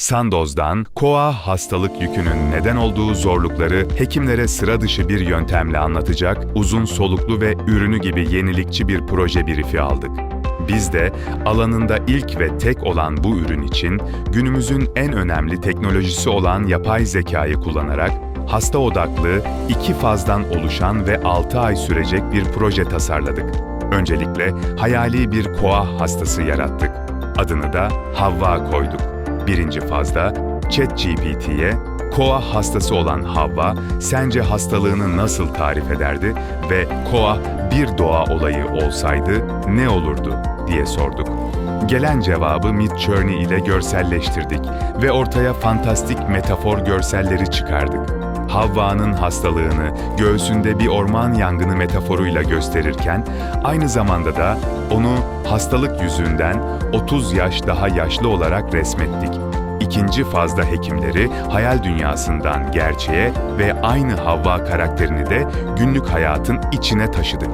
Sandoz'dan koa hastalık yükünün neden olduğu zorlukları hekimlere sıra dışı bir yöntemle anlatacak uzun soluklu ve ürünü gibi yenilikçi bir proje brifi aldık. Biz de alanında ilk ve tek olan bu ürün için günümüzün en önemli teknolojisi olan yapay zekayı kullanarak hasta odaklı, iki fazdan oluşan ve 6 ay sürecek bir proje tasarladık. Öncelikle hayali bir koa hastası yarattık. Adını da Havva koyduk. Birinci fazda ChatGPT'ye koa hastası olan Havva sence hastalığını nasıl tarif ederdi ve koa bir doğa olayı olsaydı ne olurdu diye sorduk. Gelen cevabı Midjourney ile görselleştirdik ve ortaya fantastik metafor görselleri çıkardık. Havva'nın hastalığını göğsünde bir orman yangını metaforuyla gösterirken aynı zamanda da onu hastalık yüzünden 30 yaş daha yaşlı olarak resmettik. İkinci fazda hekimleri hayal dünyasından gerçeğe ve aynı Havva karakterini de günlük hayatın içine taşıdık.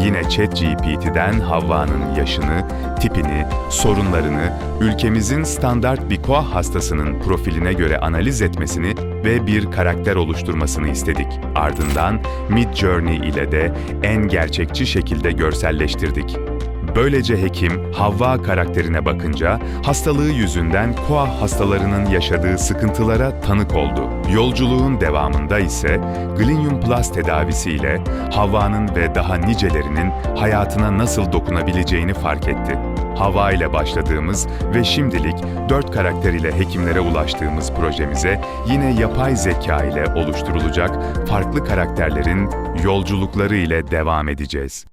Yine ChatGPT'den Havva'nın yaşını, tipini, sorunlarını ülkemizin standart bir koa hastasının profiline göre analiz etmesini ve bir karakter oluşturmasını istedik. Ardından Midjourney ile de en gerçekçi şekilde görselleştirdik. Böylece hekim Havva karakterine bakınca hastalığı yüzünden koa hastalarının yaşadığı sıkıntılara tanık oldu. Yolculuğun devamında ise Glinium Plus tedavisiyle Havva'nın ve daha nicelerinin hayatına nasıl dokunabileceğini fark etti. Hava ile başladığımız ve şimdilik dört karakter ile hekimlere ulaştığımız projemize yine yapay zeka ile oluşturulacak farklı karakterlerin yolculukları ile devam edeceğiz.